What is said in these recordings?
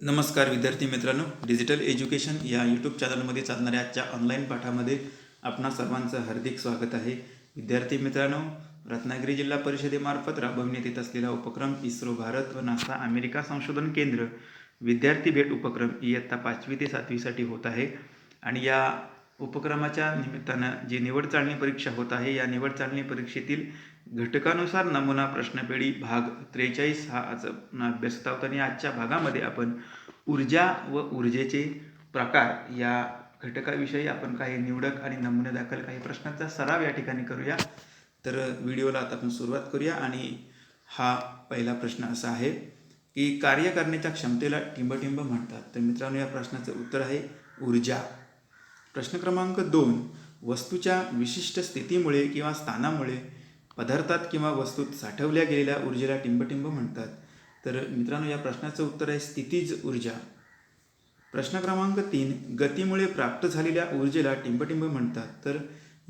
नमस्कार विद्यार्थी मित्रांनो. डिजिटल एज्युकेशन या यूट्यूब चॅनलमध्ये चालणाऱ्या आजच्या ऑनलाईन पाठामध्ये आपणा सर्वांचं हार्दिक स्वागत आहे. विद्यार्थी मित्रांनो रत्नागिरी जिल्हा परिषदेमार्फत राबविण्यात येत असलेला उपक्रम इस्रो भारत व नासा अमेरिका संशोधन केंद्र विद्यार्थी भेट उपक्रम इयत्ता पाचवी ते सातवीसाठी होत आहे. आणि या उपक्रमाच्या निमित्तानं जी निवड चाळणी परीक्षा होत आहे या निवड चाळणी परीक्षेतील घटकानुसार नमुना प्रश्नपेढी भाग त्रेचाळीस हा आज अभ्यास होता आणि आजच्या भागामध्ये आपण ऊर्जा व ऊर्जेचे प्रकार या घटकाविषयी आपण काही निवडक आणि नमुने दाखल काही प्रश्नांचा सराव या ठिकाणी करूया. तर व्हिडिओला आता आपण सुरुवात करूया आणि हा पहिला प्रश्न असा आहे की कार्य करण्याच्या क्षमतेला टिंबटिंब म्हणतात. तर मित्रांनो या प्रश्नाचं उत्तर आहे ऊर्जा. प्रश्न क्रमांक दोन वस्तूच्या विशिष्ट स्थितीमुळे किंवा स्थानामुळे पदार्थात किंवा वस्तूत साठवल्या गेलेल्या ऊर्जेला टिंबटिंब म्हणतात. तर मित्रांनो या प्रश्नाचं उत्तर आहे स्थितीज ऊर्जा. प्रश्न क्रमांक तीन गतीमुळे प्राप्त झालेल्या ऊर्जेला टिंबटिंब म्हणतात. तर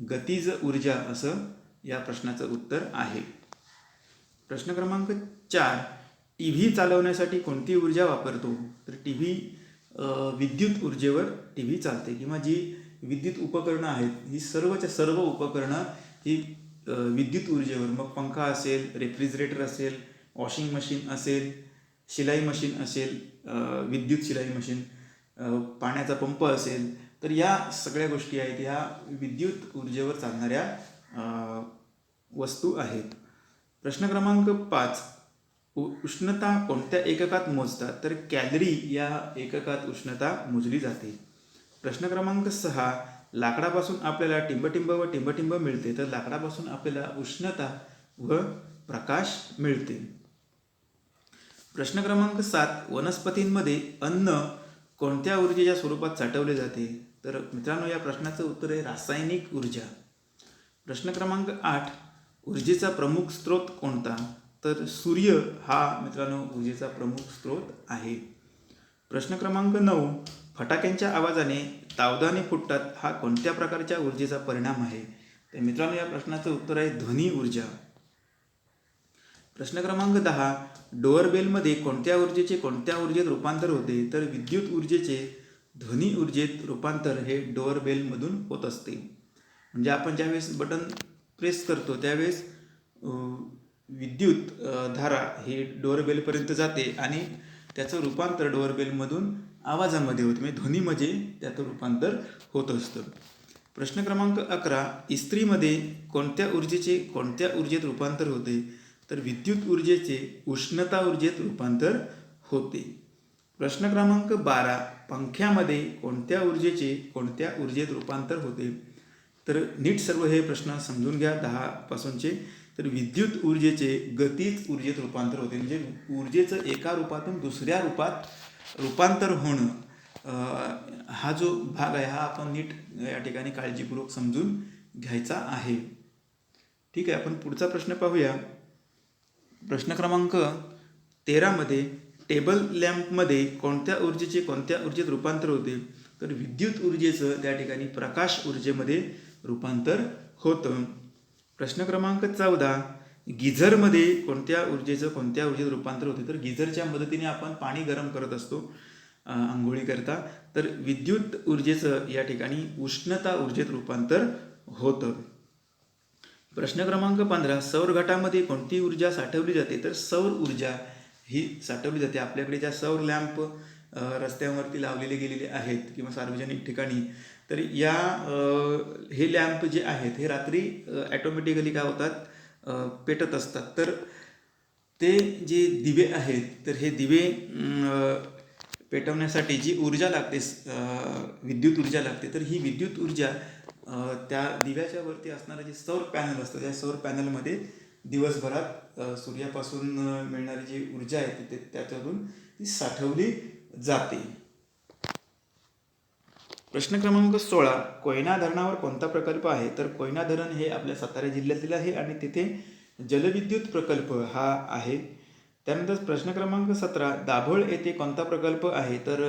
गतीज ऊर्जा असं या प्रश्नाचं उत्तर आहे. प्रश्न क्रमांक चार टी व्ही चालवण्यासाठी कोणती ऊर्जा वापरतो? तर टी व्ही विद्युत ऊर्जेवर टी व्ही चालते किंवा जी विद्युत उपकरणं आहेत ही सर्वच्या सर्व उपकरणं ही विद्युत ऊर्जेवर. मग पंखा असेल रेफ्रिजरेटर असेल वॉशिंग मशीन असेल शिलाई मशीन असेल विद्युत शिलाई मशीन पाण्याचा पंप असेल तर या सगळ्या गोष्टी आहेत. ह्या विद्युत ऊर्जेवर चालणाऱ्या वस्तू आहेत. प्रश्न क्रमांक पाच. उ- उष्णता कोणत्या एककात मोजतात? तर कॅलरी या एककात उष्णता मोजली जाते. प्रश्न क्रमांक सहा. लाकडापासून आपल्याला टिंबटिंब व टिंबटिंब मिळते तर लाकडापासून आपल्याला उष्णता व प्रकाश मिळते. प्रश्न क्रमांक सात वनस्पतींमध्ये अन्न कोणत्या ऊर्जेच्या स्वरूपात साठवले जाते? तर मित्रांनो या प्रश्नाचं उत्तर आहे रासायनिक ऊर्जा. प्रश्न क्रमांक आठ ऊर्जेचा प्रमुख स्रोत कोणता? तर सूर्य हा मित्रांनो ऊर्जेचा प्रमुख स्रोत आहे. प्रश्न क्रमांक नऊ फटाक्यांच्या आवाजाने तावदाने फुटतात हा कोणत्या प्रकारच्या ऊर्जेचा परिणाम आहे? तर मित्रांनो या प्रश्नाचं उत्तर आहे ध्वनी ऊर्जा. प्रश्न क्रमांक दहा डोअरबेलमध्ये कोणत्या ऊर्जेचे कोणत्या ऊर्जेत रूपांतर होते? तर विद्युत ऊर्जेचे ध्वनी ऊर्जेत रूपांतर हे डोअरबेलमधून होत असते. म्हणजे आपण ज्यावेळेस बटन प्रेस करतो त्यावेळेस विद्युत धारा ही डोअरबेलपर्यंत जाते आणि त्याचं रूपांतर डोअरबेलमधून आवाजामध्ये होते म्हणजे ध्वनीमध्ये त्याचं रूपांतर होत असतं. प्रश्न क्रमांक अकरा इस्त्रीमध्ये कोणत्या ऊर्जेचे कोणत्या ऊर्जेत रूपांतर होते? तर विद्युत ऊर्जेचे उष्णता ऊर्जेत रूपांतर होते. प्रश्न क्रमांक बारा पंख्यामध्ये कोणत्या ऊर्जेचे कोणत्या ऊर्जेत रूपांतर होते? तर नीट सर्व हे प्रश्न समजून घ्या दहापासूनचे तर विद्युत ऊर्जेचे गतीच ऊर्जेत रूपांतर होते. म्हणजे ऊर्जेचं एका रूपातून दुसऱ्या रूपात रूपांतर होणं हा जो भाग आहे हा आपण नीट या ठिकाणी काळजीपूर्वक समजून घ्यायचा आहे. ठीक आहे आपण पुढचा प्रश्न पाहूया. प्रश्न क्रमांक तेरामध्ये टेबल लॅम्पमध्ये कोणत्या ऊर्जेचे कोणत्या ऊर्जेत रूपांतर होते? तर विद्युत ऊर्जेचं त्या ठिकाणी प्रकाश ऊर्जेमध्ये रूपांतर होतं. प्रश्न क्रमांक चौदा. गिझरमध्ये कोणत्या ऊर्जेचं कोणत्या ऊर्जेत रूपांतर होते? तर गिझरच्या मदतीने आपण पाणी गरम करत असतो आंघोळीकरता तर विद्युत ऊर्जेचं या ठिकाणी उष्णता ऊर्जेत रूपांतर होतं. प्रश्न क्रमांक पंधरा सौर घटामध्ये कोणती ऊर्जा साठवली जाते? तर सौर ऊर्जा ही साठवली जाते. आपल्याकडे ज्या सौर लॅम्प रस्त्यांवरती लावलेले गेलेले आहेत किंवा सार्वजनिक ठिकाणी तर या हे लॅम्प जे आहेत हे रात्री ॲटोमॅटिकली काय होतात? पेटत असतात. तर ते जे दिवे आहेत तर हे दिवे पेटवण्यासाठी जी ऊर्जा लागते विद्युत ऊर्जा लागते तर ही विद्युत ऊर्जा त्या दिव्याच्या वरती असणारं जे सौर पॅनल असतं त्या सौर पॅनलमध्ये दिवसभरात सूर्यापासून मिळणारी जी ऊर्जा आहे ती ते- त्याच्यातून ती साठवली जाते. प्रश्न क्रमांक सोळा कोयना धरणावर कोणता प्रकल्प आहे? तर कोयना धरण हे आपल्या सातारा जिल्ह्यातील आहे आणि तिथे जलविद्युत प्रकल्प हा आहे. त्यानंतर प्रश्न क्रमांक सतरा दाभोळ येथे कोणता प्रकल्प आहे? तर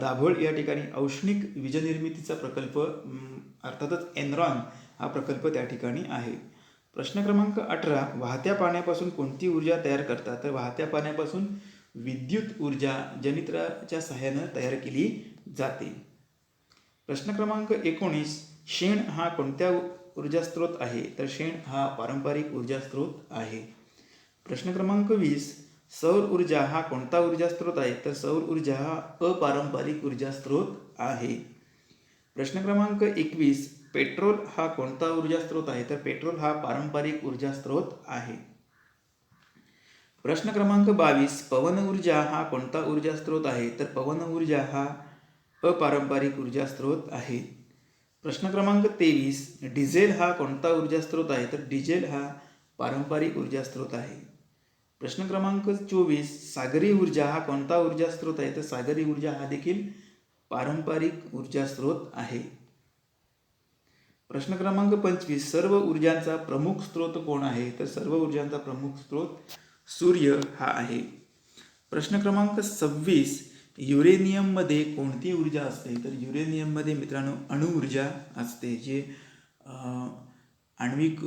दाभोळ या ठिकाणी औष्णिक वीजनिर्मितीचा प्रकल्प अर्थातच एनरॉन हा प्रकल्प त्या ठिकाणी आहे. प्रश्न क्रमांक अठरा वाहत्या पाण्यापासून कोणती ऊर्जा तयार करतात? तर वाहत्या पाण्यापासून विद्युत ऊर्जा जनित्राच्या सहाय्यानं तयार केली जाते. प्रश्न क्रमांक एकोणीस शेण हा कोणत्या ऊर्जा स्रोत आहे? तर शेण हा पारंपरिक ऊर्जा स्रोत आहे. प्रश्न क्रमांक वीस सौर ऊर्जा हा कोणता ऊर्जा स्रोत आहे? तर सौर ऊर्जा हा अपारंपरिक ऊर्जा स्रोत आहे. प्रश्न क्रमांक एकवीस पेट्रोल हा कोणता ऊर्जा स्रोत आहे? तर पेट्रोल हा पारंपरिक ऊर्जा स्रोत आहे. प्रश्न क्रमांक बावीस पवन ऊर्जा हा कोणता ऊर्जा स्रोत आहे? तर पवन ऊर्जा हा अपारंपरिक ऊर्जा स्रोत आहे. प्रश्न क्रमांक तेवीस डिझेल हा कोणता ऊर्जा स्रोत आहे? तर डिझेल हा पारंपरिक ऊर्जा स्रोत आहे. प्रश्न क्रमांक चोवीस सागरी ऊर्जा हा कोणता ऊर्जा स्रोत आहे? तर सागरी ऊर्जा हा देखील पारंपरिक ऊर्जा स्रोत आहे. प्रश्न क्रमांक पंचवीस सर्व ऊर्जांचा प्रमुख स्रोत कोण आहे? तर सर्व ऊर्जांचा प्रमुख स्रोत सूर्य हा आहे. प्रश्न क्रमांक सव्वीस युरेनियममध्ये कोणती ऊर्जा असते? तर युरेनियममध्ये मित्रांनो अणुऊर्जा असते जे आण्विक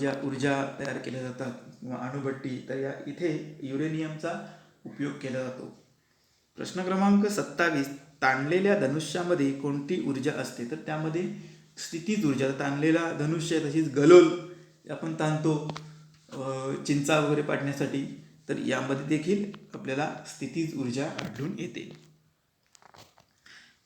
ज्या ऊर्जा तयार केल्या जातात किंवा अणुभट्टी तर या इथे युरेनियमचा उपयोग केला जातो. प्रश्न क्रमांक सत्तावीस ताणलेल्या धनुष्यामध्ये कोणती ऊर्जा असते? तर त्यामध्ये स्थितीच ऊर्जा ताणलेला धनुष्य तशीच गलोल आपण ताणतो चिंचा वगैरे पाडण्यासाठी. तर यामध्ये देखील आपल्याला स्थितीज ऊर्जा आढळून येते.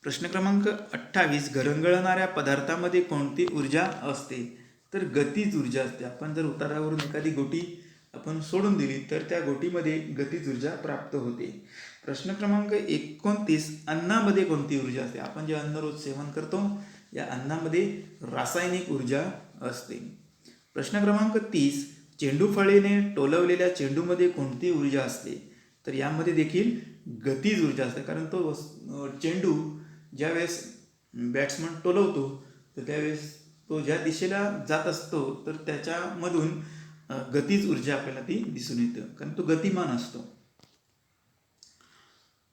प्रश्न क्रमांक अठ्ठावीस घरंगळणाऱ्या पदार्थामध्ये कोणती ऊर्जा असते? तर गतीज ऊर्जा असते. आपण जर उतारावरून एखादी गोटी आपण सोडून दिली तर त्या गोटीमध्ये गतीज ऊर्जा प्राप्त होते. प्रश्न क्रमांक एकोणतीस अन्नामध्ये कोणती ऊर्जा असते? आपण जे अन्न रोज सेवन करतो या अन्नामध्ये रासायनिक ऊर्जा असते. प्रश्न क्रमांक तीस चेंडू फळीने टोलवलेल्या चेंडूमध्ये कोणती ऊर्जा असते? तर यामध्ये देखील गतीज ऊर्जा असते. कारण तो चेंडू ज्यावेळेस बॅट्समन टोलवतो तर त्यावेळेस तो ज्या दिशेला जात असतो तर त्याच्यामधून गतीज ऊर्जा आपल्याला ती दिसून येतं. कारण तो गतिमान असतो.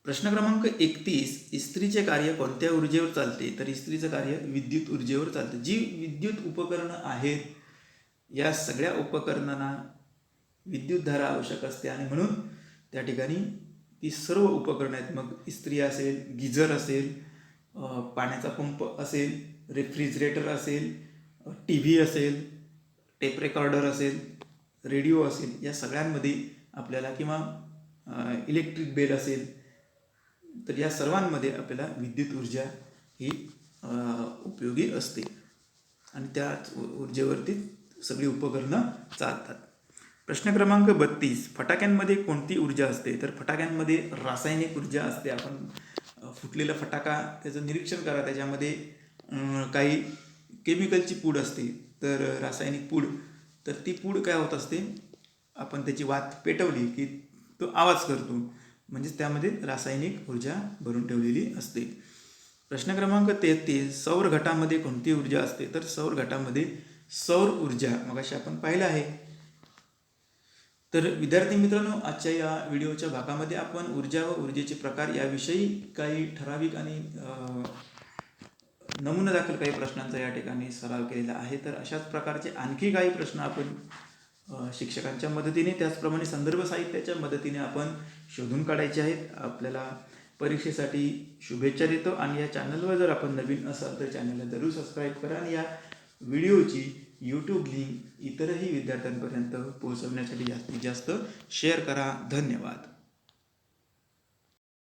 प्रश्न क्रमांक एकतीस इस्त्रीचे कार्य कोणत्या ऊर्जेवर चालते? तर इस्त्रीचं कार्य विद्युत ऊर्जेवर चालतं. जी विद्युत उपकरणं आहेत या सगळ्या उपकरणांना विद्युतधारा आवश्यक असते आणि म्हणून त्या ठिकाणी ती सर्व उपकरणं आहेत. मग इस्त्री असेल गिझर असेल पाण्याचा पंप असेल रेफ्रिजरेटर असेल टी व्ही असेल टेप रेकॉर्डर असेल रेडिओ असेल या सगळ्यांमध्ये आपल्याला किंवा इलेक्ट्रिक बेल असेल तर या सर्वांमध्ये आपल्याला विद्युत ऊर्जा ही उपयोगी असते. आणि त्याच ऊर्जेवरती सगळी उपकरणं चालतात. प्रश्न क्रमांक बत्तीस फटाक्यांमध्ये कोणती ऊर्जा असते? तर फटाक्यांमध्ये रासायनिक ऊर्जा असते. आपण फुटलेला फटाका त्याचं निरीक्षण करा. त्याच्यामध्ये काही केमिकलची पूड असते तर रासायनिक पूड. तर ती पूड काय होत असते? आपण त्याची वात पेटवली की तो आवाज करतो. म्हणजेच त्यामध्ये रासायनिक ऊर्जा भरून ठेवलेली असते. प्रश्न क्रमांक तेहतीस सौर घटामध्ये कोणती ऊर्जा असते? तर सौर घटामध्ये सौर ऊर्जा मगाशी आपण पाहिलं आहे. तर विद्यार्थी मित्रांनो आजच्या या व्हिडिओच्या भागामध्ये आपण ऊर्जा व ऊर्जेचे प्रकार याविषयी काही ठराविक आणि नमुना दाखल काही प्रश्नांचा या ठिकाणी सराव केलेला आहे. तर अशाच प्रकारचे आणखी काही प्रश्न आपण शिक्षकांच्या मदतीने त्याचप्रमाणे संदर्भ साहित्याच्या मदतीने आपण शोधून काढायचे आहेत. आपल्याला परीक्षेसाठी शुभेच्छा देतो आणि या चॅनलवर जर आपण नवीन असाल तर चॅनलला जरूर सबस्क्राईब करा आणि या व्हिडिओची यूट्यूब लिंक इतरही विद्यार्थ्यांपर्यंत पोहोचवण्यासाठी जास्तीत जास्त शेअर करा. धन्यवाद.